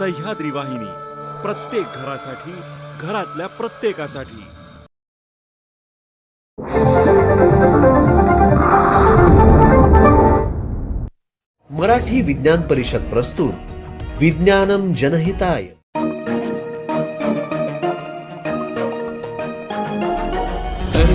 सह्याद्री वाहिनी प्रत्येक घरासाठी घरातल्या प्रत्येकासाठी. मराठी विज्ञान परिषद प्रस्तुत विज्ञानम जनहिताय.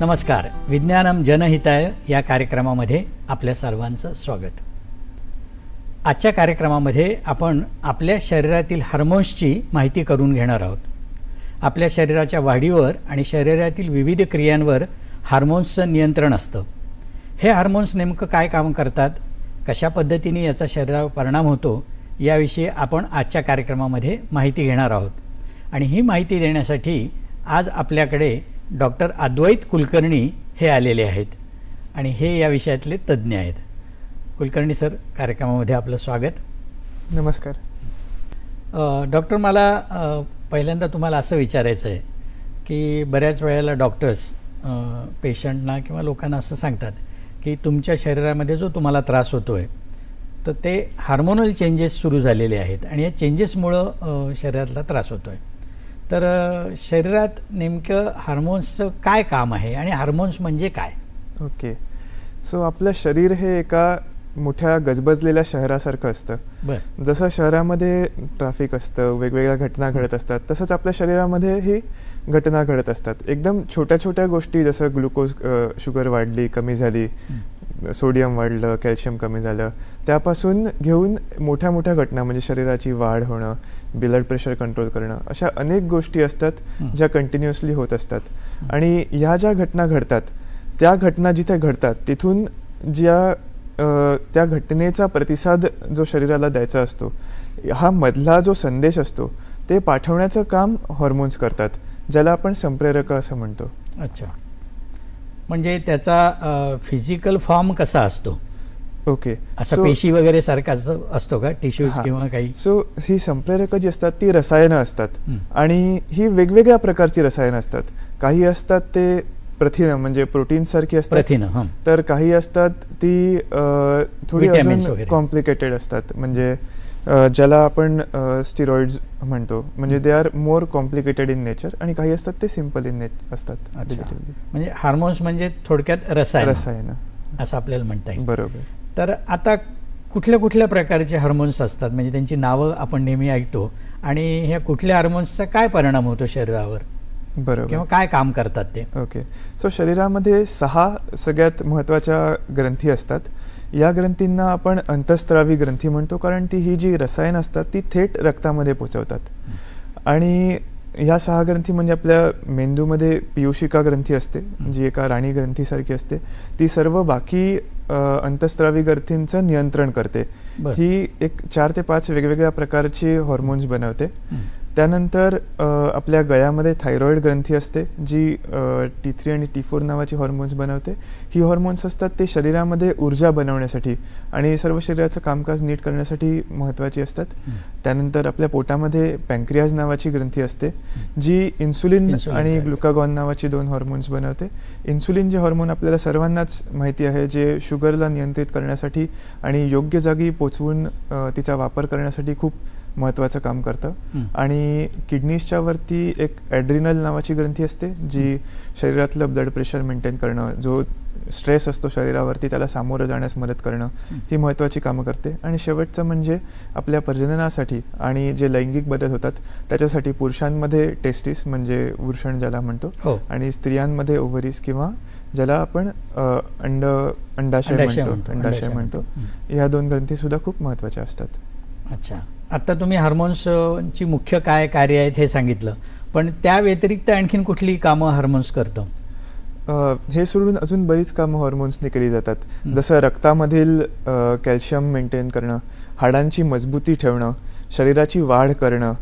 नमस्कार. विज्ञानम जनहिताय या कार्यक्रमामध्ये आपल्या सर्वांचं स्वागत. आजच्या कार्यक्रमामध्ये आपण आपल्या शरीरातील हार्मोन्सची माहिती करून घेणार आहोत. आपल्या शरीराच्या वाढीवर आणि शरीरातील विविध क्रियांवर हार्मोन्सचं नियंत्रण असतं. हे हार्मोन्स नेमकं काय काम करतात? कशा पद्धतीने याचा शरीरावर परिणाम होतो? याविषयी आपण आजच्या कार्यक्रमामध्ये माहिती घेणार आहोत. आणि ही माहिती देण्यासाठी आज आपल्याकडे डॉक्टर अद्वैत कुलकर्णी हे आलेले आहेत. आणि हे या विषयातले तज्ज्ञ आहेत. कुलकर्णी सर कार्यक्रमामध्ये आपलं स्वागत. नमस्कार. डॉक्टर मला पहिल्यांदा तुम्हाला असं विचारायचं आहे की बऱ्याच वेळेला डॉक्टर्स पेशंटना किंवा लोकांना असं सांगतात की तुमच्या शरीरामध्ये जो तुम्हाला त्रास होतो आहे तर ते हार्मोनल चेंजेस सुरू झालेले आहेत आणि या चेंजेसमुळं शरीरातला त्रास होतो आहे तर शरीरात नेमकं हार्मोन्सचं काय काम आहे आणि हार्मोन्स म्हणजे काय? ओके. सो आपलं शरीर हे एका मोठ्या गजबजलेल्या शहरासारखं असतं. जसं शहरामध्ये ट्रॅफिक असतं वेगवेगळ्या घटना घडत असतात तसंच आपल्या शरीरामध्ये ही घटना घडत असतात. एकदम छोट्या छोट्या गोष्टी जसं ग्लुकोज शुगर वाढली कमी झाली सोडियम वाढलं कॅल्शियम कमी झालं त्यापासून घेऊन मोठ्या मोठ्या घटना म्हणजे शरीराची वाढ होणं ब्लड प्रेशर कंट्रोल करणं अशा अनेक गोष्टी असतात. ज्या कंटिन्युअसली होत असतात. आणि ह्या ज्या घटना घडतात त्या घटना जिथे घडतात तिथून ज्या त्या घटनेचा प्रतिसाद जो शरीराला द्यायचा असतो हा मधला जो संदेश असतो ते पाठवण्याचं काम हॉर्मोन्स करतात ज्याला आपण संप्रेरक असं म्हणतो. अच्छा. म्हणजे त्याचा फिजिकल फॉर्म कसा असतो? ओके असा पेशी वगैरे सारखा असतो- का? टिश्यूज किंवा काही? सो ही संप्रेरक जी असतात ती रसायनं असतात. आणि ही वेगवेगळ्या प्रकारची रसायनं असतात. काही असतात ते प्रथिनं म्हणजे प्रोटीन सारखी असतात. तर काही असतात ती थोडी अजून. कॉम्प्लिकेटेड असतात. म्हणजे ज्याला आपण स्टिरॉइड्स म्हणतो. म्हणजे they are more complicated in nature आणि काही असतात ते सिंपल इन नेच असतात. म्हणजे हार्मोन्स म्हणजे थोडक्यात रसायन. रसायनं. असं आपल्याला म्हणता येईल. बरोबर. तर आता कुठल्या कुठल्या प्रकारचे हार्मोन्स असतात? म्हणजे त्यांची नावं आपण नेहमी ऐकतो. आणि ह्या कुठल्या हार्मोन्सचा काय परिणाम होतो शरीरावर? बरोबर. किंवा काय काम करतात ते? ओके. सो शरीरामध्ये सहा सगळ्यात महत्त्वाच्या ग्रंथी असतात. या ग्रंथींना आपण अंतस्त्रावी ग्रंथी म्हणतो कारण ती ही जी रसायन असतात ती थेट रक्तामध्ये पोचवतात. आणि ह्या सहा ग्रंथी म्हणजे आपल्या मेंदूमध्ये पियुषिका ग्रंथी असते जी एका राणी ग्रंथीसारखी असते. ती सर्व बाकी अंतस्त्रावी ग्रंथींचं नियंत्रण करते. ही एक चार ते पाच वेगवेगळ्या प्रकारची हॉर्मोन्स बनवते. त्यानंतर आपल्या गळ्यामध्ये थायरॉइड ग्रंथी असते जी टी थ्री आणि टी फोर नावाची हॉर्मोन्स बनवते. ही हॉर्मोन्स असतात ते शरीरामध्ये ऊर्जा बनवण्यासाठी आणि सर्व शरीराचं कामकाज नीट करण्यासाठी महत्त्वाची असतात. त्यानंतर आपल्या पोटामध्ये पँक्रियाज नावाची ग्रंथी असते जी इन्सुलिन आणि. ग्लुकागॉन नावाची दोन हॉर्मोन्स बनवते. इन्सुलिन जे हॉर्मोन आपल्याला सर्वांनाच माहिती आहे जे शुगरला नियंत्रित करण्यासाठी आणि योग्य जागी पोचवून तिचा वापर करण्यासाठी खूप महत्त्वाचं काम करतं. आणि किडनीजच्या वरती एक ॲड्रिनल नावाची ग्रंथी असते जी शरीरातलं ब्लड प्रेशर मेंटेन करणं जो स्ट्रेस असतो शरीरावरती त्याला सामोरं जाण्यास मदत करणं ही. महत्त्वाची कामं करते. आणि शेवटचं म्हणजे आपल्या प्रजननासाठी आणि जे लैंगिक बदल होतात त्याच्यासाठी पुरुषांमध्ये टेस्टिस म्हणजे वृषण ज्याला म्हणतो हो. आणि स्त्रियांमध्ये ओव्हरीज किंवा ज्याला आपण अंड अंडाशय अंडाशय म्हणतो अंडाशय म्हणतो. ह्या दोन ग्रंथी सुद्धा खूप महत्त्वाच्या असतात. अच्छा. आत्ता तुम्ही हार्मोन्सची मुख्य काय कार्य आहेत हे सांगितलं. पण त्या व्यतिरिक्त आणखीन कुठली कामं हार्मोन्स करतं? हे सोडून अजून बरीच कामं हॉर्मोन्सने केली जातात. जसं रक्तामधील कॅल्शियम मेंटेन करणं हाडांची मजबूती ठेवणं शरीराची वाढ करणं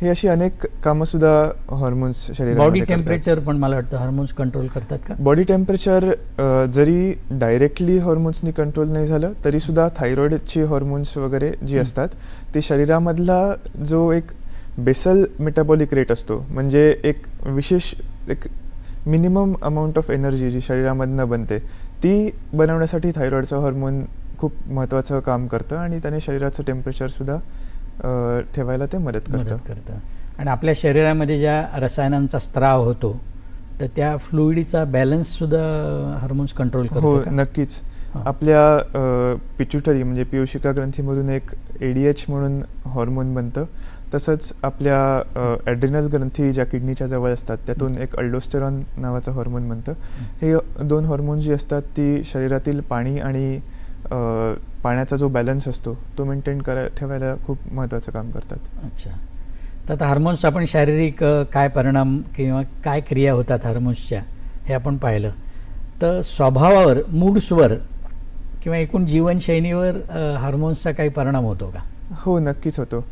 ही अशी अनेक कामं सुद्धा हॉर्मोन्स बॉडी शरीरामध्ये करतात. टेम्परेचर पण मला वाटतं हार्मोन्स कंट्रोल करतात का बॉडी टेम्परेचर अ, जरी डायरेक्टली हॉर्मोन्सनी कंट्रोल नाही झालं तरी सुद्धा थायरॉइडची हॉर्मोन्स वगैरे जी. असतात ते शरीरामधला जो एक बेसल मेटाबॉलिक रेट असतो म्हणजे एक विशेष एक मिनिमम अमाऊंट ऑफ एनर्जी जी शरीरामधनं बनते ती बनवण्यासाठी थायरॉइडचं हॉर्मोन खूप महत्त्वाचं काम करतं आणि त्याने शरीराचं टेम्परेचरसुद्धा ठेवायला ते मदत करतं. करतं. आणि आपल्या शरीरामध्ये ज्या रसायनांचा स्त्राव होतो तर त्या फ्लुइडीचा बॅलन्स सुद्धा हार्मोन्स कंट्रोल करतो? नक्कीच. आपल्या पिच्युटरी म्हणजे पियुशिका ग्रंथीमधून एक एडीएच म्हणून हॉर्मोन बनतं. तसंच आपल्या ॲड्रिनल ग्रंथी ज्या किडनीच्या जवळ असतात त्यातून एक अल्डोस्टेरॉन नावाचं हॉर्मोन बनतं. हे. दोन हॉर्मोन जी असतात ती शरीरातील पाणी आणि पाण्याचा जो बॅलन्स असतो तो मेंटेन करा ठेवायला खूप महत्त्वाचं काम करतात. अच्छा. तर आता हार्मोन्स आपण शारीरिक काय परिणाम किंवा काय क्रिया होतात हार्मोन्सच्या हे आपण पाहिलं. तर स्वभावावर मूड्सवर किंवा एकूण जीवनशैलीवर हार्मोन्सचा काही परिणाम होतो का? हो नक्कीच होतो.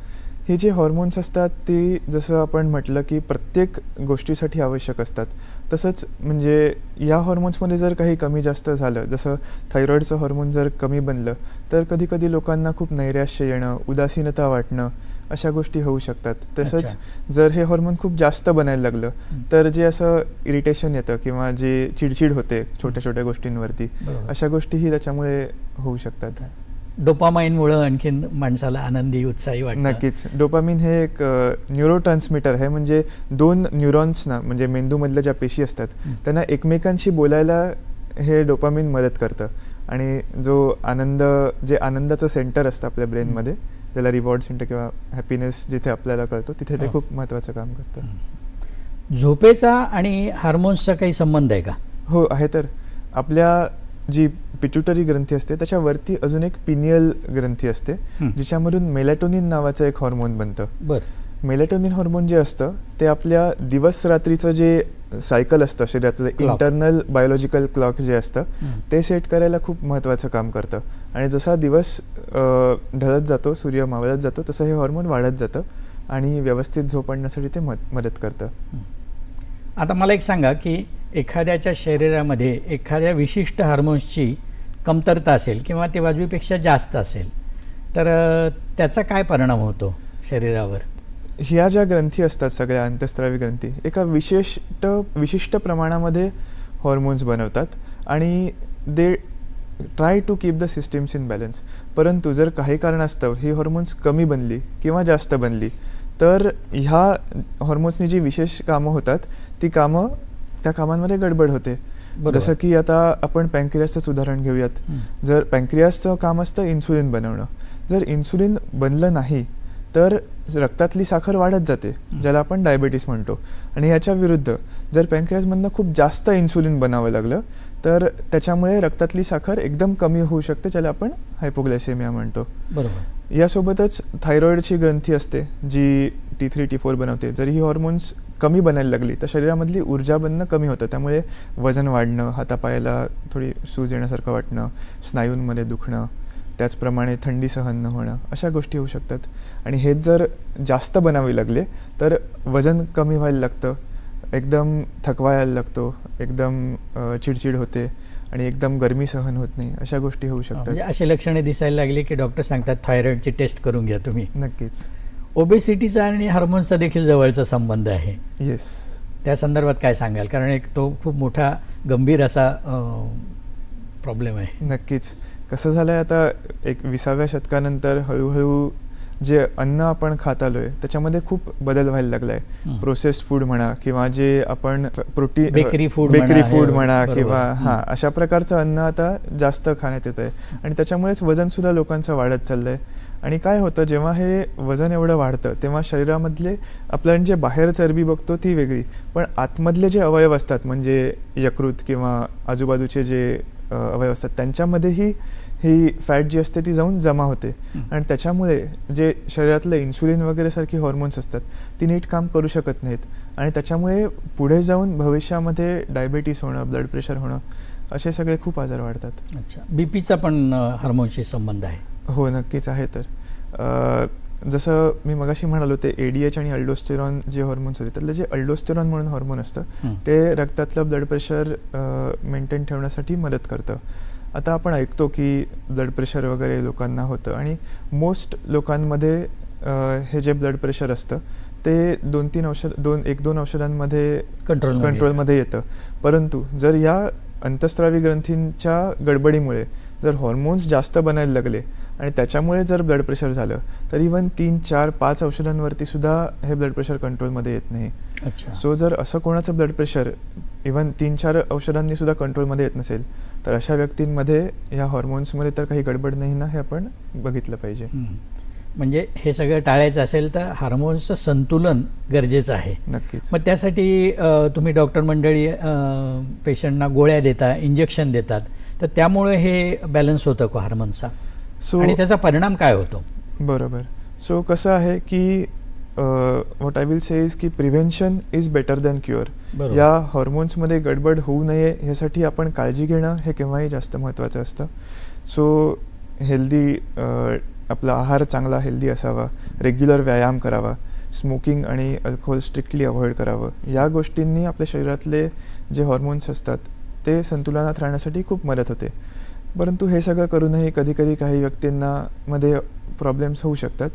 हे जे हॉर्मोन्स असतात ते जसं आपण म्हटलं की प्रत्येक गोष्टीसाठी आवश्यक असतात तसंच म्हणजे या हॉर्मोन्समध्ये जर काही कमी जास्त झालं जसं थायरॉईडचं हॉर्मोन जर कमी बनलं तर कधी कधी लोकांना खूप नैराश्य येणं उदासीनता वाटणं अशा गोष्टी होऊ शकतात तसंच. जर हे हॉर्मोन खूप जास्त बनायला लागलं. तर जे असं इरिटेशन येतं किंवा जे चिडचिड होते छोट्या छोट्या गोष्टींवरती. अशा गोष्टीही त्याच्यामुळे होऊ शकतात डोपामाईनमुळं आणखीन माणसाला आनंदी उत्साही वाटतं. नक्कीच. डोपामिन हे एक न्यूरो ट्रान्समिटर आहे. म्हणजे दोन न्यूरॉन्सना म्हणजे मेंदूमधल्या ज्या पेशी असतात. त्यांना एकमेकांशी बोलायला हे डोपामिन मदत करतं. आणि जो आनंद जे आनंदाचं सेंटर असतं आपल्या ब्रेनमध्ये त्याला रिवॉर्ड सेंटर किंवा हॅपीनेस जिथे आपल्याला कळतो तिथे ते हो. खूप महत्त्वाचं काम करतं. झोपेचा आणि हार्मोन्सचा काही संबंध आहे का? हो आहे तर. आपल्या जी पिट्युटरी ग्रंथी असते त्याच्यावरती अजून एक पिनियल ग्रंथी असते. जिच्यामधून मेलॅटोनिन नावाचं एक हॉर्मोन बनतं बरं मेलेटोनिन हॉर्मोन जे असतं ते आपल्या दिवस रात्रीचं जे सायकल असतं शरीराचं. इंटरनल बायोलॉजिकल क्लॉक जे असतं. ते सेट करायला खूप महत्त्वाचं काम करतं आणि जसा दिवस ढळत जातो सूर्य मावळत जातो तसं हे हॉर्मोन वाढत जातं आणि व्यवस्थित झोप आणण्यासाठी ते मद मदत करतं आता मला एक सांगा की एखाद्याच्या शरीरामध्ये एखाद्या विशिष्ट हार्मोन्सची कमतरता असेल किंवा ते वाजवीपेक्षा जास्त असेल तर त्याचा काय परिणाम होतो शरीरावर? ह्या ज्या ग्रंथी असतात सगळ्या अंतस्त्रावी ग्रंथी एका विशिष्ट विशिष्ट प्रमाणामध्ये हॉर्मोन्स बनवतात आणि they try to keep the systems in balance परंतु जर काही कारणास्तव ही हॉर्मोन्स कमी बनली किंवा जास्त बनली तर ह्या हॉर्मोन्सनी जी विशेष कामं होतात ती कामं त्या कामांमध्ये गडबड होते. जसं की आता आपण पँक्रियासचंच उदाहरण घेऊयात. जर पँक्रियासचं काम असतं इन्सुलिन बनवणं. जर इन्सुलिन बनलं नाही तर रक्तातली साखर वाढत जाते ज्याला आपण डायबेटीस म्हणतो. आणि याच्या विरुद्ध जर पँक्रियासमधनं खूप जास्त इन्सुलिन बनावं लागलं तर त्याच्यामुळे रक्तातली साखर एकदम कमी होऊ शकते ज्याला आपण हायपोग्लायसेमिया म्हणतो. बरोबर. यासोबतच थायरॉइडची ग्रंथी असते जी टी थ्री टी फोर बनवते. जरी ही हॉर्मोन्स कमी बनायला लागली तर शरीरामधली ऊर्जा बनणं कमी होतं. त्यामुळे वजन वाढणं हातापायाला थोडी सूज येण्यासारखं वाटणं स्नायूंमध्ये दुखणं त्याचप्रमाणे थंडी सहन न होणं अशा गोष्टी होऊ शकतात. आणि हेच जर जास्त बनावे लागले तर वजन कमी व्हायला लागतं एकदम थकवा यायला लागतो एकदम चिडचिड होते आणि एकदम गरमी सहन होत नाही अशा गोष्टी होऊ म्हणजे शकतात. असे लक्षणे दिसायला लागली की डॉक्टर सांगतात थायरॉइडची टेस्ट करून घ्या तुम्ही. नक्कीच. ओबेसिटीचा आणि हार्मोन्सचा देखील जवळचा संबंध आहे. येस त्या संदर्भात काय सांगाल? कारण एक तो खूप मोठा गंभीर असा प्रॉब्लेम आहे. नक्कीच. कसं झालं आहे आता एक विसाव्या शतकानंतर हळूहळू जे अन्न आपण खात आलोय त्याच्यामध्ये खूप बदल व्हायला लागलाय. प्रोसेस्ड फूड म्हणा किंवा जे आपण protein Bakery food bakery food म्हणा. किंवा हं. हा अशा प्रकारचं अन्न आता जास्त खाण्यात येत आहे आणि त्याच्यामुळेच वजन सुद्धा लोकांचं वाढत चाललंय. आणि काय होतं जेव्हा हे वजन एवढं वाढतं तेव्हा शरीरामधले आपल्याला जे बाहेर चरबी बघतो ती वेगळी. पण आतमधले जे अवयव असतात म्हणजे यकृत किंवा आजूबाजूचे जे अवयव असतात त्यांच्यामध्येही ही फॅट जी असते ती जाऊन जमा होते. आणि त्याच्यामुळे जे शरीरातलं इन्सुलिन वगैरे सारखी हॉर्मोन्स असतात ती नीट काम करू शकत नाहीत. आणि त्याच्यामुळे पुढे जाऊन भविष्यामध्ये डायबेटीस होणं ब्लड प्रेशर होणं असे सगळे खूप आजार वाढतात. अच्छा. बीपीचा पण हार्मोनशी संबंध आहे. हो नक्कीच आहे तर जसं मी मगाशी म्हणालो ते ए डी एच आणि अल्डोस्टेरॉन जे हॉर्मोन्स होते त्यातलं जे अल्डोस्टेरॉन म्हणून हॉर्मोन असतं. ते रक्तातलं ब्लड प्रेशर मेंटेन ठेवण्यासाठी मदत करतं आता आपण ऐकतो की ब्लड प्रेशर वगैरे लोकांना होतं आणि मोस्ट लोकांमध्ये हे जे ब्लड प्रेशर असतं ते दोन तीन औषध दोन एक दोन औषधांमध्ये येतं. कंट्रोलमध्ये येतं परंतु जर या अंतस्त्रावी ग्रंथींच्या गडबडीमुळे जर हॉर्मोन्स जास्त बनायला लागले आणि त्याच्यामुळे जर ब्लड प्रेशर झालं तर इवन तीन चार पाच औषधांवरती सुद्धा हे ब्लड प्रेशर कंट्रोलमध्ये येत नाही. अच्छा. सो जर असं कोणाचं ब्लड प्रेशर इवन तीन चार औषधांनी सुद्धा कंट्रोलमध्ये येत नसेल तर अशा व्यक्तींमध्ये या हॉर्मोन्समध्ये तर काही गडबड नाही ना हे आपण बघितलं पाहिजे. म्हणजे हे सगळं टाळायचं असेल तर हार्मोन्सचं संतुलन गरजेचं आहे. नक्कीच. मग त्यासाठी तुम्ही डॉक्टर मंडळी पेशंटना गोळ्या देता इंजेक्शन देतात तर त्यामुळे हे बॅलन्स होतं का हार्मोनचा सो आणि त्याचा परिणाम काय होतो? बरोबर. सो कसं आहे की what I will say is की prevention is better than cure. या हॉर्मोन्समध्ये गडबड होऊ नये ह्यासाठी आपण काळजी घेणं हे केव्हाही जास्त महत्त्वाचं असतं. सो हेल्दी आपला आहार चांगला हेल्दी असावा रेग्युलर व्यायाम करावा स्मोकिंग आणि अल्कोहोल स्ट्रिक्टली अवॉइड करावं. या गोष्टींनी आपल्या शरीरातले जे हॉर्मोन्स असतात ते संतुलनात राहण्यासाठी खूप मदत होते. परंतु हे सगळं करूनही कधी कधी काही व्यक्तींना मध्ये प्रॉब्लेम्स होऊ शकतात.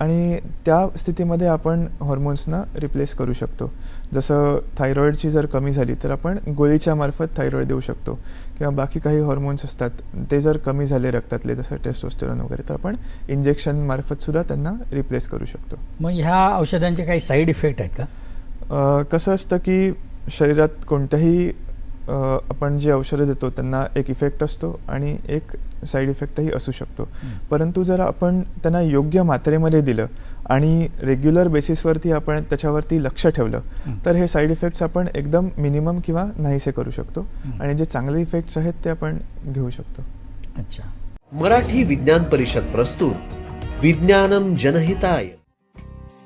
आणि त्या स्थितीमध्ये आपण हॉर्मोन्सना रिप्लेस करू शकतो. जसं थायरॉईडची जर कमी झाली तर आपण गोळीच्या मार्फत थायरॉईड देऊ शकतो. किंवा बाकी काही हॉर्मोन्स असतात ते जर कमी झाले रक्तातले जसं टेस्टोस्टेरॉन वगैरे तर आपण इंजेक्शन मार्फत सुद्धा त्यांना रिप्लेस करू शकतो. मग ह्या औषधांचे काही साईड इफेक्ट आहेत का? कसं असतं की शरीरात कोणत्याही आपण जे औषधं देतो त्यांना एक इफेक्ट असतो आणि एक साईड इफेक्टही असू शकतो. परंतु जर आपण त्यांना योग्य मात्रेमध्ये दिलं आणि रेग्युलर बेसिसवरती आपण त्याच्यावरती लक्ष ठेवलं तर हे साईड इफेक्ट्स आपण एकदम मिनिमम किंवा नाहीसे करू शकतो आणि जे चांगले इफेक्ट्स आहेत ते आपण घेऊ शकतो. अच्छा. मराठी विज्ञान परिषद प्रस्तुत विज्ञानम जनहिताय.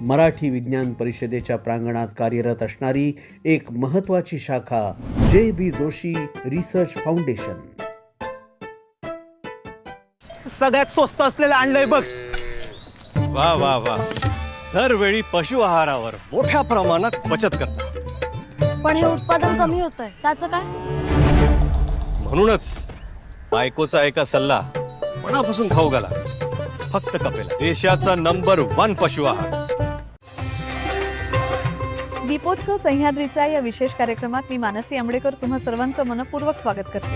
Marathi विज्ञान परिषदेच्या प्रांगणात कार्यरत असणारी एक महत्वाची शाखा जे बी जोशी रिसर्च फाउंडेशन. सगळ्यात स्वस्त असलेलं आणलंय बघ. वा वा वा. दरवेळी पशु आहारावर मोठ्या प्रमाणात बचत करता पण हे उत्पादन कमी होत आहे त्याचं काय? म्हणूनच बायकोचा एका सल्ला मनापासून खाऊ घाला. फक्त कपेला. देशाचा नंबर वन पशु आहार. दीपोत्सव सह्याद्रीचा या विशेष कार्यक्रमात मी मानसी आंबडेकर तुम्हा सर्वांचं मनपूर्वक स्वागत करते.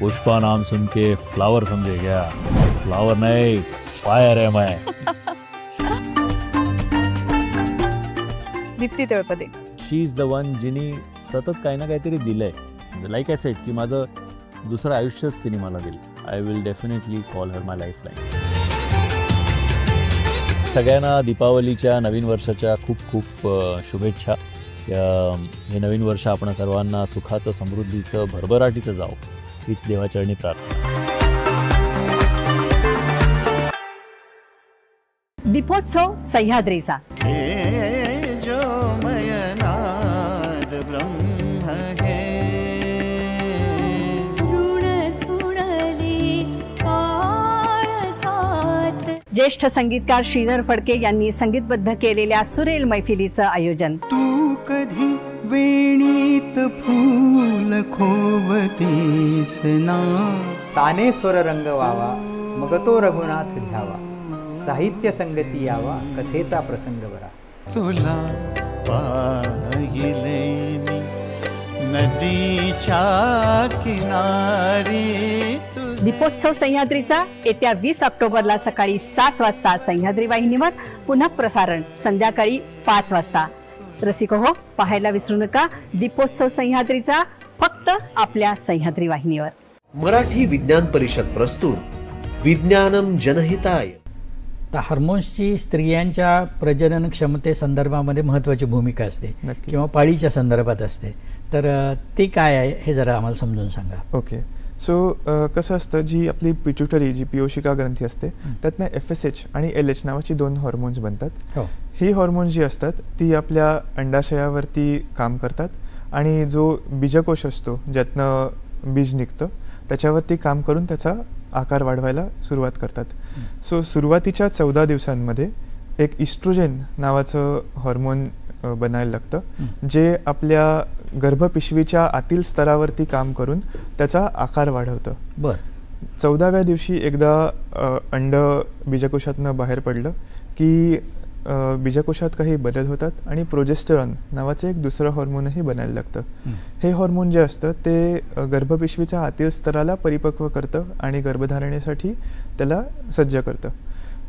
पुष्पा नाम सुन के फ्लावर समझे क्या? फ्लावर नहीं फायर है मैं. Deepti Talpade. She is the one जिनी सतत काही ना काहीतरी दिलंय. लाईक आय सेट की माझं दुसरं आयुष्यच तिने मला दिलं. I will definitely call her my life line सगळ्यांना दीपावलीच्या नवीन वर्षाच्या खूप खूप शुभेच्छा. या- हे नवीन वर्ष आपण सर्वांना सुखाचं समृद्धीचं भरभराटीचं जावं. हीच देवाचरणी प्रार्थना. दीपोत्सव सह्याद्रीचा. ज्येष्ठ संगीतकार श्रीधर फडके यांनी संगीतबद्ध केलेल्या सुरेल मैफिलीचं आयोजन. तू कधी वेणीत फूल खोवतीस ना? ताने स्वर रंग व्हावा मग तो रघुनाथ घ्यावा. साहित्य संगती यावा कथेचा प्रसंग बरा. तुला पाहिले मी नदीच्या किनारी. दीपोत्सव सह्याद्रीचा येत्या वीस ऑक्टोबरला सकाळी सात वाजता सह्याद्री वाहिनीवर पुन्हा प्रसारण संध्याकाळी पाच वाजता. रसिक हो पाहायला विसरू नका दीपोत्सव सह्याद्रीचा फक्त आपल्या सह्याद्री वाहिनीवर मराठी विज्ञान परिषद प्रस्तुत विज्ञानम जनहिताय. तर हार्मोन्सची स्त्रियांच्या प्रजनन क्षमतेसंदर्भामध्ये महत्त्वाची भूमिका असते. किंवा पाळीच्या संदर्भात असते. तर ते काय आहे हे जरा आम्हाला समजून सांगा. ओके. सो कसं असतं जी आपली पिट्युटरी जी पियोशिका ग्रंथी असते त्यातनं एफ एस एच आणि एल एच नावाची दोन हॉर्मोन्स बनतात. हो. ही हॉर्मोन्स जी असतात ती आपल्या अंडाशयावरती काम करतात आणि जो बीजकोश असतो ज्यातनं बीज निघतं त्याच्यावरती काम करून त्याचा आकार वाढवायला सुरुवात करतात. सो सुरुवातीच्या चौदा दिवसांमध्ये एक इस्ट्रोजेन नावाचं हॉर्मोन बनायला लागतं जे आपल्या गर्भपिशवीच्या आतील स्तरावरती काम करून त्याचा आकार वाढवतं. बरं. चौदाव्या दिवशी एकदा अंड बीजकोशातनं बाहेर पडलं की बीजकोशात काही बदल होतात आणि प्रोजेस्टेरॉन नावाचं एक दुसरं हॉर्मोनही बनायला लागतं. हे. हॉर्मोन जे असतं ते गर्भपिशवीच्या आतील स्तराला परिपक्व करतं आणि गर्भधारणेसाठी त्याला सज्ज करतं.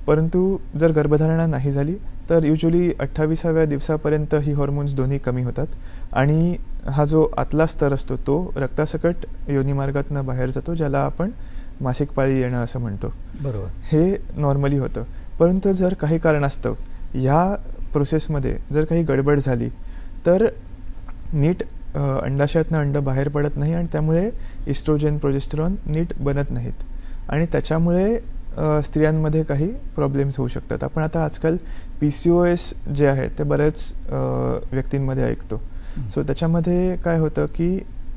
परंतु जर गर्भधारणा नाही झाली तर युजली अठ्ठावीसाव्या दिवसापर्यंत ही हॉर्मोन्स दोन्ही कमी होतात. आणि हा जो आतला स्तर असतो तो रक्तासकट योनिमार्गातनं बाहेर जातो ज्याला आपण मासिक पाळी येणं असं म्हणतो. बरोबर. हे नॉर्मली होतं. परंतु जर काही कारणास्तव ह्या प्रोसेसमध्ये जर काही गडबड झाली तर नीट अंडाशयातनं अंड बाहेर पडत नाही आणि त्यामुळे इस्ट्रोजेन प्रोजेस्टेरॉन नीट बनत नाहीत. आणि त्याच्यामुळे स्त्रियांमध्ये काही प्रॉब्लेम्स होऊ शकतात. आपण आता आजकाल पी सी ओ एस जे आहे ते बऱ्याच व्यक्तींमध्ये ऐकतो. सो त्याच्यामध्ये काय होतं की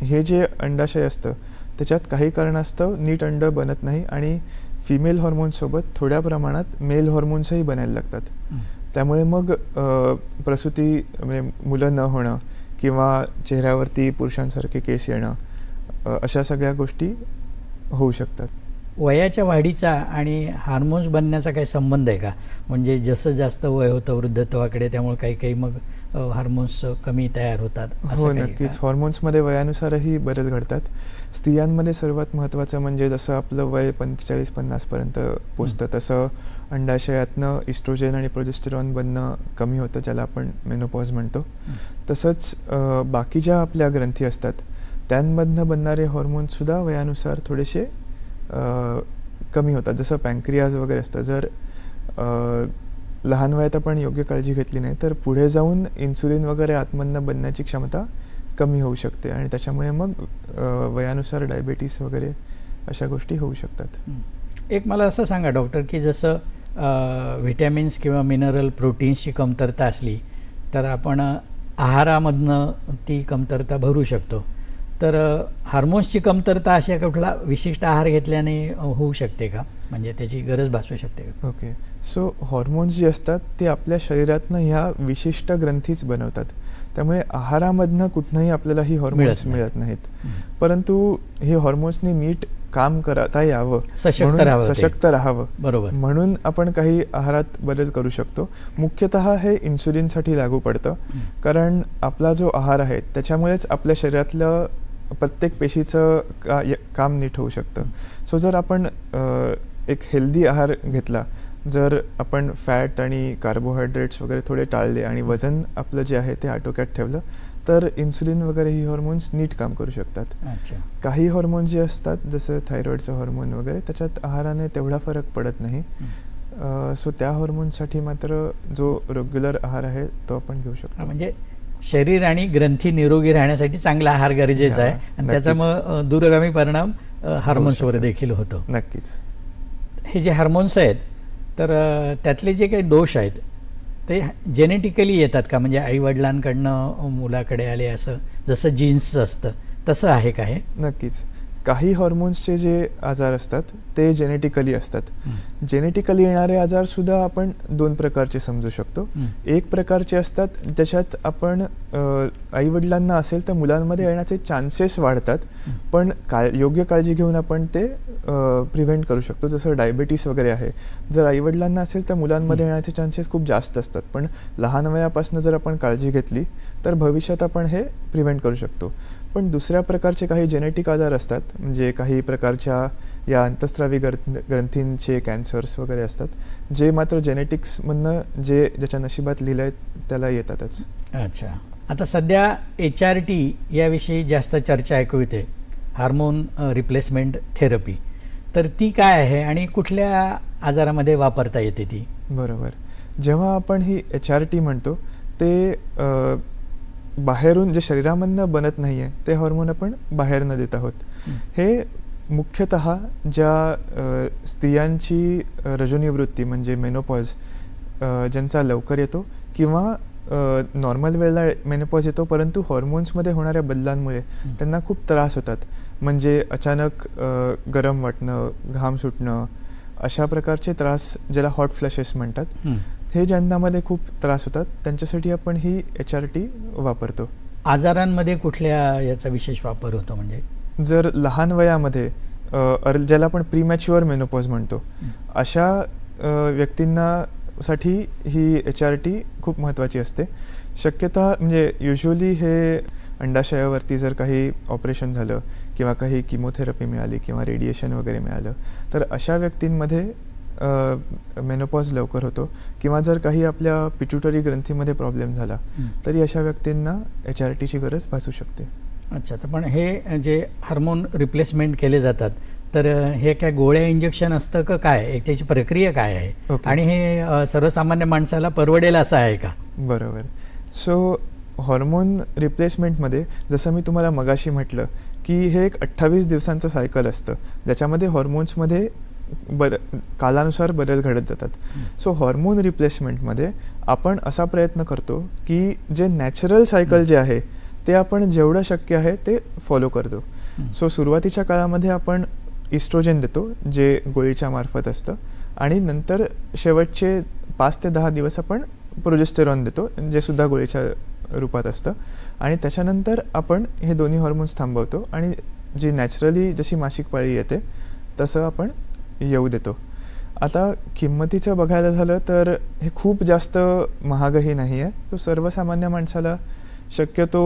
हे जे अंडाशय असतं त्याच्यात काही कारणास्तव नीट अंड बनत नाही आणि फिमेल हॉर्मोन्ससोबत थोड्या प्रमाणात मेल हॉर्मोन्सही बनायला लागतात. त्यामुळे मग प्रसूती म्हणजे मुलं न होणं किंवा चेहऱ्यावरती पुरुषांसारखे केस येणं अशा सगळ्या गोष्टी होऊ शकतात. वयाच्या वाढीचा आणि हार्मोन्स बनण्याचा काही संबंध आहे का? म्हणजे जसं जास्त वय होतं वृद्धत्वाकडे त्यामुळे काही काही मग हार्मोन्स कमी तयार होतात हो नक्कीच? हॉर्मोन्समध्ये वयानुसारही बदल घडतात. स्त्रियांमध्ये सर्वात महत्त्वाचं म्हणजे जसं आपलं वय पंचेचाळीस पन्नासपर्यंत पोचतं तसं अंडाशयातनं इस्ट्रोजेन आणि प्रोजेस्टेरॉन बनणं कमी होतं ज्याला आपण मेनोपॉज म्हणतो. तसंच अ, बाकीच्या आपल्या ग्रंथी असतात त्यांमधनं बनणारे हॉर्मोन्ससुद्धा वयानुसार थोडेसे कमी होतात. जसं पँक्रियाज वगैरे असतं. जर लहान वयात आपण योग्य काळजी घेतली नाही तर पुढे जाऊन इन्सुलिन वगैरे आतमधनं बनण्याची क्षमता कमी होऊ शकते आणि त्याच्यामुळे मग वयानुसार डायबिटीस वगैरे अशा गोष्टी होऊ शकतात. एक मला असं सांगा डॉक्टर की जसं व्हिटॅमिन्स किंवा मिनरल प्रोटीन्सची कमतरता असली तर आपण आहारामधनं ती कमतरता भरू शकतो. तर हार्मोन्सची कमतरता अशा कुठला विशिष्ट आहार घेतल्याने होऊ शकते का? म्हणजे त्याची गरज भासू शकते का? ओके. सो हॉर्मोन्स जे असतात ते आपल्या शरीरातनं ह्या विशिष्ट ग्रंथीच बनवतात. त्यामुळे आहारामधनं कुठनंही आपल्याला ही हॉर्मोन्स मिळत नाही. मिळत नाहीत. परंतु हे हॉर्मोन्सनी नीट काम करता यावं. सशक्त. सशक्त राहावं. बरोबर. म्हणून आपण काही आहारात बदल करू शकतो. मुख्यतः हे इन्सुलिनसाठी लागू पडतं. कारण आपला जो आहार आहे त्याच्यामुळेच आपल्या शरीरातलं प्रत्येक पेशीचं का काम नीट होऊ शकतं. सो जर आपण एक हेल्दी आहार घेतला जर आपण फॅट आणि कार्बोहायड्रेट्स वगैरे थोडे टाळले आणि वजन आपलं जे आहे ते आटोक्यात ठेवलं तर इन्सुलिन वगैरे ही हॉर्मोन्स नीट काम करू शकतात. अच्छा. काही हॉर्मोन जे असतात जसं थायरॉईडचं हॉर्मोन वगैरे त्याच्यात आहाराने तेवढा फरक पडत नाही. सो त्या हॉर्मोनसाठी मात्र जो रेग्युलर आहार आहे तो आपण घेऊ शकतो. म्हणजे शरीर आणि ग्रंथी निरोगी राहण्यासाठी चांगला आहार गरजेचा आहे. आणि त्याचा. मग दूरगामी परिणाम हार्मोन्सवर. देखील होतो. नक्कीच. हे जे हार्मोन्स आहेत तर त्यातले जे काही दोष आहेत ते जेनेटिकली येतात का? म्हणजे आईवडिलांकडनं मुलाकडे आले असं जसं जीन्स असतं तसं आहे का हे? नक्कीच. काही हॉर्मोन्सचे जे आजार असतात ते जेनेटिकली असतात. जेनेटिकली येणारे आजार सुद्धा आपण दोन प्रकारचे समजू शकतो. एक प्रकारचे असतात त्याच्यात आपण आई वडिलांना असेल तर मुलांमध्ये येण्याचे चान्सेस वाढतात. पण का योग्य काळजी घेऊन आपण ते प्रिव्हेंट करू शकतो. जसं डायबिटीस वगैरे आहे. जर आईवडिलांना असेल तर मुलांमध्ये येण्याचे चान्सेस खूप जास्त असतात. पण लहान वयापासून जर आपण काळजी घेतली तर भविष्यात आपण हे प्रिव्हेंट करू शकतो. पण दुसऱ्या प्रकारचे काही जेनेटिक आजार असतात म्हणजे काही प्रकारच्या या अंतस्त्रावी ग्रंथ ग्रंथींचे कॅन्सर्स वगैरे असतात जे मात्र जेनेटिक्समधनं जे ज्याच्या नशिबात लिहिलं आहे त्याला येतातच. अच्छा. आता सध्या एच आर टी याविषयी जास्त चर्चा ऐकू येते. हार्मोन रिप्लेसमेंट थेरपी तर ती काय आहे आणि कुठल्या आजारामध्ये वापरता येते ती? बरोबर. जेव्हा आपण ही एच आर टी म्हणतो ते बाहेरून जे शरीरामधनं बनत नाही आहे ते हॉर्मोन आपण बाहेरनं देत आहोत. हे. मुख्यतः ज्या स्त्रियांची रजोनिवृत्ती म्हणजे मेनोपॉज ज्यांचा लवकर येतो किंवा नॉर्मल वेळेला मेनोपॉज येतो परंतु हॉर्मोन्समध्ये होणाऱ्या बदलांमुळे त्यांना खूप त्रास होतात. म्हणजे अचानक गरम वाटणं घाम सुटणं अशा प्रकारचे त्रास ज्याला हॉट फ्लॅशेस म्हणतात हं. ज्यांनामध्ये खूप त्रास होतात त्यांच्यासाठी आपण ही एच आर टी वापरतो. आजारांमध्ये कुठल्या याचा विशेष वापर होतो म्हणजे? जर लहान वयामध्ये ज्याला आपण प्रीमॅच्युअर मेनोपॉज म्हणतो अशा व्यक्तींना साठी ही एच आर टी खूप महत्त्वाची असते. शक्यता म्हणजे युजली हे अंडाशयावरती जर काही ऑपरेशन झालं किंवा काही किमोथेरपी मिळाली किंवा रेडिएशन वगैरे मिळालं तर अशा व्यक्तींमध्ये मेनोपॉज लवकर होतो किंवा जर काही आपल्या पिट्युटरी ग्रंथीमध्ये प्रॉब्लेम झाला. तरी अशा व्यक्तींना एच आर टीची गरज भासू शकते. अच्छा तर पण हे जे हार्मोन रिप्लेसमेंट केले जातात तर हे काय गोळ्या इंजेक्शन असतं का काय? एक त्याची प्रक्रिया काय आहे. आणि हे सर्वसामान्य माणसाला परवडेल असं आहे का? बरोबर. सो हॉर्मोन रिप्लेसमेंटमध्ये जसं मी तुम्हाला मगाशी म्हटलं की हे एक अठ्ठावीस दिवसांचं सायकल असतं ज्याच्यामध्ये हॉर्मोन्समध्ये बद कालानुसार बदल घडत जातात. सो हॉर्मोन रिप्लेसमेंटमध्ये आपण असा प्रयत्न करतो की जे नॅचरल सायकल जे आहे ते आपण जेवढं शक्य आहे ते फॉलो करतो. सो सुरुवातीच्या काळामध्ये आपण इस्ट्रोजेन देतो जे गोळीच्या मार्फत असतं. आणि नंतर शेवटचे पाच ते दहा दिवस आपण प्रोजेस्टेरॉन देतो जे सुद्धा गोळीच्या रूपात असतं. आणि त्याच्यानंतर आपण हे दोन्ही हॉर्मोन्स थांबवतो आणि जी नॅचरली जशी मासिक पाळी येते तसं आपण येऊ देतो. आता किंमतीचं बघायला झालं तर हे खूप जास्त महागही नाही आहे. तो सर्वसामान्य माणसाला शक्यतो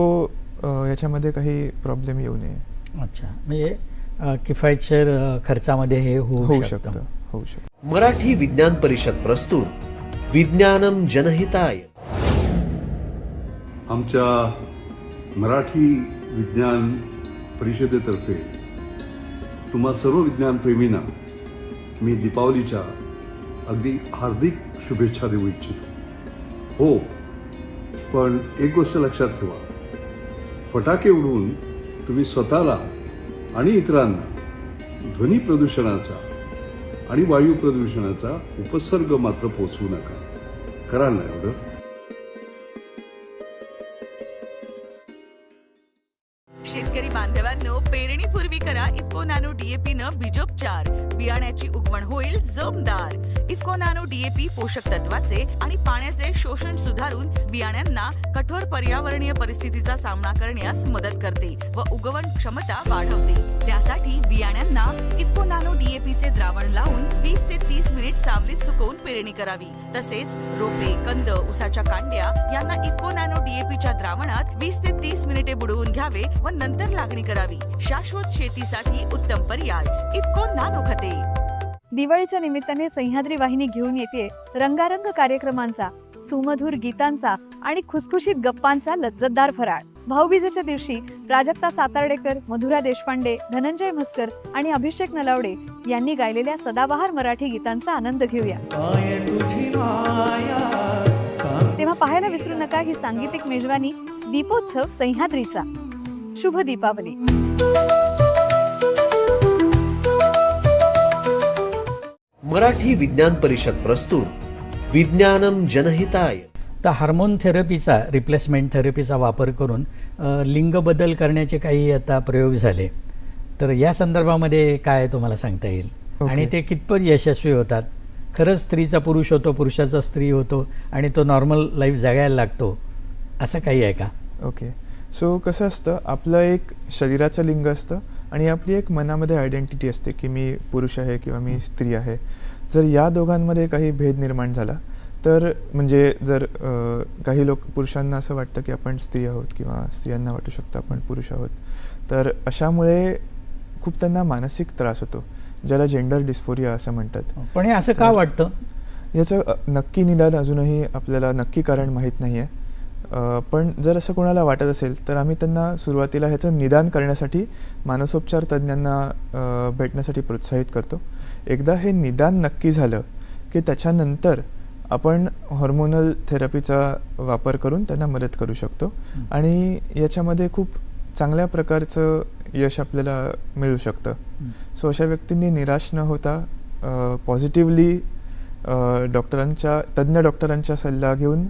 याच्यामध्ये काही प्रॉब्लेम येऊ नये. अच्छा. म्हणजे किफायतशीर खर्चामध्ये हे होऊ शकतं. होऊ शकतं. मराठी विज्ञान परिषद प्रस्तुत. विज्ञानम जनहिताय. आमच्या मराठी विज्ञान परिषदेतर्फे तुम्हा सर्व विज्ञानप्रेमींना मी दीपावलीच्या अगदी हार्दिक शुभेच्छा देऊ इच्छितो. हो पण एक गोष्ट लक्षात ठेवा. फटाके उडवून तुम्ही स्वतःला आणि इतरांना ध्वनी प्रदूषणाचा आणि वायू प्रदूषणाचा उपसर्ग मात्र पोचवू नका. करा ना एवढं? शेतकरी बांधवांनो पेरणीपूर्वी करा इफ्को नॅनो डीएपी न बीजोपचार बियाण्याची उगवण होईल जमदार. इफ्को नॅनो डीएपी पोषक तत्वाचे आणि पाण्याचे शोषण सुधारून बियाण्यांना कठोर पर्यावरणीय परिस्थितीचा सामना करण्यास मदत करते व उगवण क्षमता वाढवते. त्यासाठी बियाण्यांना इफ्को नॅनो डीएपी चे द्रावण लावून वीस ते तीस मिनिट सावलीत सुकवून पेरणी करावी. तसेच रोपे कंद उसाच्या कांड्या यांना इफ्को नॅनो डीएपी च्या द्रावणात वीस ते तीस मिनिटे बुडवून घ्यावे व नंतर लागणी करावी. शाश्वत शेतीसाठी उत्तम पर्याय इफ्को नॅनो खते. दिवाळीच्या निमित्ताने सह्याद्री वाहिनी घेऊन येते रंगारंग कार्यक्रमांचा सुमधुर गीतांचा आणि खुसखुशीत गप्पांचा लज्जतदार फराळ. भाऊबीजेच्या दिवशी प्राजक्ता सातार्डेकर मधुरा देशपांडे धनंजय म्हस्कर आणि अभिषेक नलावडे यांनी गायलेल्या सदाबहार मराठी गीतांचा आनंद घेऊया. तेव्हा पाहायला विसरू नका ही सांगीतिक मेजवानी दीपोत्सव सह्याद्रीचा. शुभ दीपावली. मराठी विज्ञान परिषद प्रस्तुत. विज्ञानम जनहिताय. तर हार्मोन थेरपीचा रिप्लेसमेंट थेरपीचा वापर करून लिंग बदल करण्याचे काही आता प्रयोग झाले. तर या संदर्भामध्ये काय तुम्हाला सांगता येईल? ओके. आणि ते कितपत यशस्वी होतात? खरंच स्त्रीचा पुरुष होतो पुरुषाचा स्त्री होतो आणि तो नॉर्मल लाईफ जगायला लागतो असं काही आहे का? ओके. सो कसं असतं आपलं एक शरीराचं लिंग असतं आणि आपली एक मनामध्ये आयडेंटिटी असते की मी पुरुष आहे किंवा मी स्त्री आहे. जर या दोघांमध्ये काही भेद निर्माण झाला तर म्हणजे जर काही लोक पुरुषांना असं वाटतं की आपण स्त्री आहोत किंवा स्त्रियांना वाटू शकतं आपण पुरुष आहोत तर अशामुळे खूप त्यांना मानसिक त्रास होतो ज्याला जेंडर डिस्फोरिया असं म्हणतात. पण हे असं का वाटतं? याचं नक्की निदान अजूनही आपल्याला नक्की कारण माहीत नाही आहे पण जर असं कोणाला वाटत असेल तर आम्ही त्यांना सुरुवातीला ह्याचं निदान करण्यासाठी मानसोपचार तज्ज्ञांना भेटण्यासाठी प्रोत्साहित करतो. एकदा हे निदान नक्की झालं की त्याच्यानंतर आपण हॉर्मोनल थेरपीचा वापर करून त्यांना मदत करू शकतो. आणि याच्यामध्ये खूप चांगल्या प्रकारचं यश आपल्याला मिळू शकतं. सो अशा व्यक्तींनी निराश न होता पॉझिटिव्हली डॉक्टरांच्या तज्ज्ञ डॉक्टरांचा सल्ला घेऊन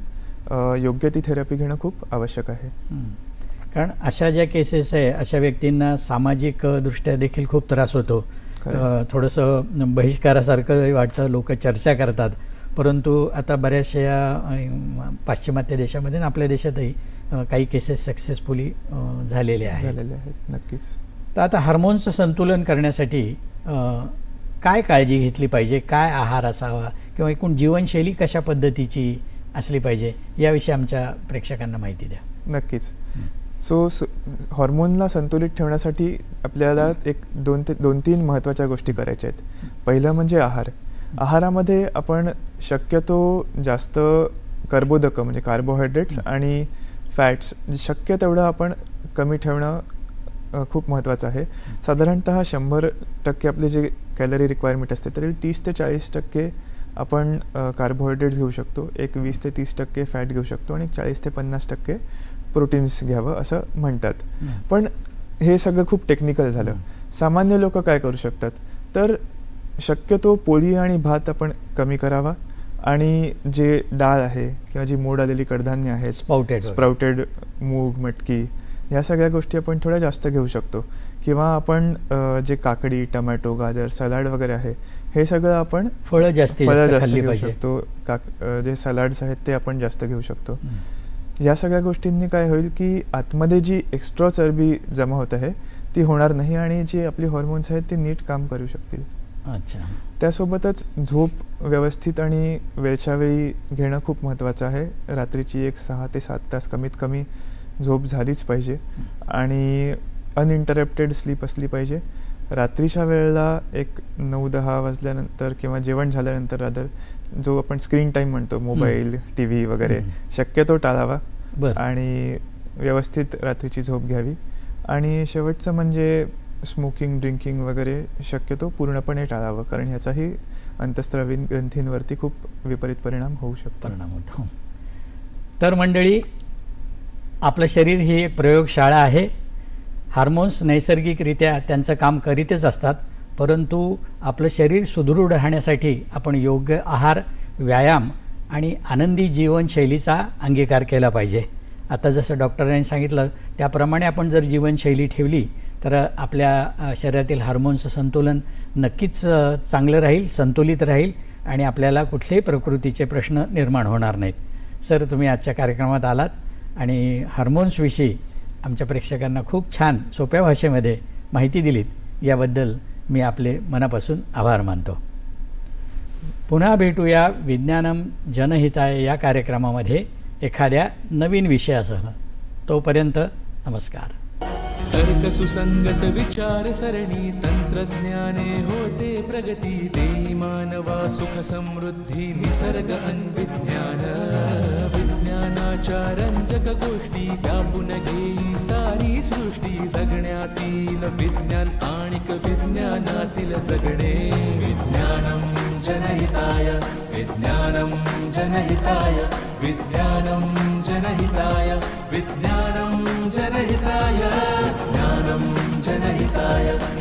योग्य ती थेरपी घेणं खूप आवश्यक आहे. कारण अशा ज्या केसेस आहे अशा व्यक्तींना सामाजिक दृष्ट्या देखील खूप त्रास होतो. थोडंसं बहिष्कारासारखं वाटतं लोक चर्चा करतात. परंतु आता बऱ्याचशा पाश्चिमात्य देशामध्ये आणि आपल्या देशातही काही केसेस सक्सेसफुली झालेले आहेत. झालेले आहेत नक्कीच. तर आता हार्मोनचं संतुलन करण्यासाठी काय काळजी घेतली पाहिजे? काय आहार असावा? किंवा एकूण जीवनशैली कशा पद्धतीची? असली पाहिजे याविषयी आमच्या प्रेक्षकांना माहिती द्या. नक्कीच. सो हॉर्मोनला संतुलित ठेवण्यासाठी आपल्याला एक दोन ते दोन तीन महत्त्वाच्या गोष्टी करायच्या आहेत. पहिलं म्हणजे आहार. आहारामध्ये आपण शक्यतो जास्त कर्बोदकं म्हणजे कार्बोहायड्रेट्स आणि फॅट्स शक्य तेवढं आपण कमी ठेवणं खूप महत्त्वाचं आहे. साधारणतः शंभर टक्के आपली जे कॅलरी रिक्वायरमेंट असते तरी तीस ते चाळीस टक्के आपण कार्बोहायड्रेट्स घेऊ शकतो. एक वीस ते तीस टक्के फॅट घेऊ शकतो आणि चाळीस ते पन्नास टक्के प्रोटीन्स घ्यावं असं म्हणतात. पण हे सगळं खूप टेक्निकल झालं. सामान्य लोक काय करू शकतात? तर शक्यतो पोळी आणि भात आपण कमी करावा आणि जे डाळ आहे किंवा जी मोड आलेली कडधान्य Sprouted वगैरे. स्प्राउटेड मूग मटकी ह्या सगळ्या गोष्टी आपण थोड्या जास्त घेऊ शकतो. किंवा आपण जे काकडी टमॅटो गाजर सलाड वगैरे आहे हे सगळं आपण फळं जास्तीत फळं जास्त जास्त घेऊ. शकतो. काक अ, जे सलाड्स आहेत ते आपण जास्त घेऊ शकतो. या सगळ्या गोष्टींनी काय होईल की आतमध्ये जी एक्स्ट्रा चरबी जमा होत आहे ती होणार नाही आणि जी आपली हॉर्मोन्स आहेत ते नीट काम करू शकतील. अच्छा. त्यासोबतच झोप व्यवस्थित आणि वेळच्या वेळी घेणं खूप महत्त्वाचं आहे. रात्रीची एक सहा ते सात तास कमीत कमी झोप झालीच पाहिजे आणि अनइंटरप्टेड स्लीप असली पाहिजे. रात्रीच्या वेळेला एक नऊ दहा वाजल्यानंतर किंवा जेवण झाल्यानंतर रादर जो आपण स्क्रीन टाईम म्हणतो मोबाईल टी व्ही वगैरे. शक्यतो टाळावा. आणि व्यवस्थित रात्रीची झोप घ्यावी. आणि शेवटचं म्हणजे स्मोकिंग ड्रिंकिंग वगैरे शक्यतो पूर्णपणे टाळावं कारण ह्याचाही अंतस्त्रावी ग्रंथींवरती खूप विपरीत परिणाम होऊ शकतो. परिणाम होतो. तर मंडळी आपलं शरीर ही एक प्रयोगशाळा आहे. हार्मोन्स नैसर्गिकरित्या त्यांचं काम करीतच असतात परंतु आपलं शरीर सुदृढ राहण्यासाठी आपण योग्य आहार व्यायाम आणि आनंदी जीवनशैलीचा अंगीकार केला पाहिजे. आता जसं डॉक्टरांनी सांगितलं त्याप्रमाणे आपण जर जीवनशैली ठेवली तर आपल्या शरीरातील हार्मोन्सचं संतुलन नक्कीच चांगलं राहील संतुलित राहील आणि आपल्याला कुठलेही प्रकृतीचे प्रश्न निर्माण होणार नाहीत. सर तुम्ही आजच्या कार्यक्रमात आलात आणि हार्मोन्सविषयी आमच्या प्रेक्षकांना खूप छान सोप्या भाषेमध्ये माहिती दिलीत. याबद्दल मी आपले मनापासून आभार मानतो. पुन्हा भेटूया विज्ञानम जनहिताय या कार्यक्रमामध्ये एखाद्या नवीन विषयासह. तोपर्यंत नमस्कार. तर्क सुसंगत विचार सरणी तंत्रज्ञाने होते प्रगती देई मानवा सुख समृद्धी निसर्ग अन्विज्ञान रंजक गोष्टी व्यापून घेई सारी सृष्टी. जगण्यातील विज्ञान आणिक विज्ञानातील सगळे विज्ञानम जनहिताय विज्ञानम जनहिताय विज्ञानम जनहिताय विज्ञानम जनहिताय ज्ञानम जनहिताय.